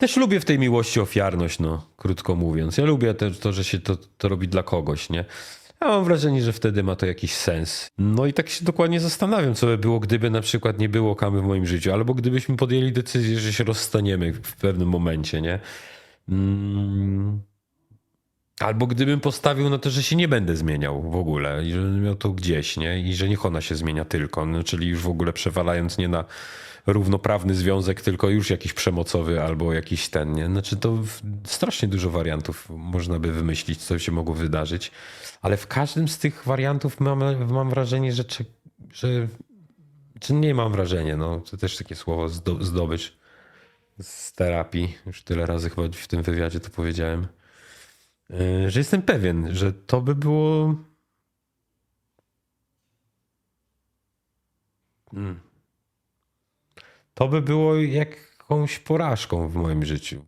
Też lubię w tej miłości ofiarność, no, krótko mówiąc. Ja lubię to, że się to, to robi dla kogoś, nie? Ja mam wrażenie, że wtedy ma to jakiś sens. No i tak się dokładnie zastanawiam, co by było, gdyby na przykład nie było kamy w moim życiu, albo gdybyśmy podjęli decyzję, że się rozstaniemy w pewnym momencie, nie? Mm. Albo gdybym postawił na to, że się nie będę zmieniał w ogóle i że miał to gdzieś, nie? I że niech ona się zmienia tylko, no, czyli już w ogóle przewalając nie na równoprawny związek, tylko już jakiś przemocowy albo jakiś ten, nie? Znaczy to strasznie dużo wariantów można by wymyślić, co się mogło wydarzyć, ale w każdym z tych wariantów mam, mam wrażenie, że, czy, że czy nie mam wrażenia, no to też takie słowo zdo, zdobycz z terapii, już tyle razy chyba w tym wywiadzie to powiedziałem, że jestem pewien, że to by było Hmm. to by było jakąś porażką w moim życiu.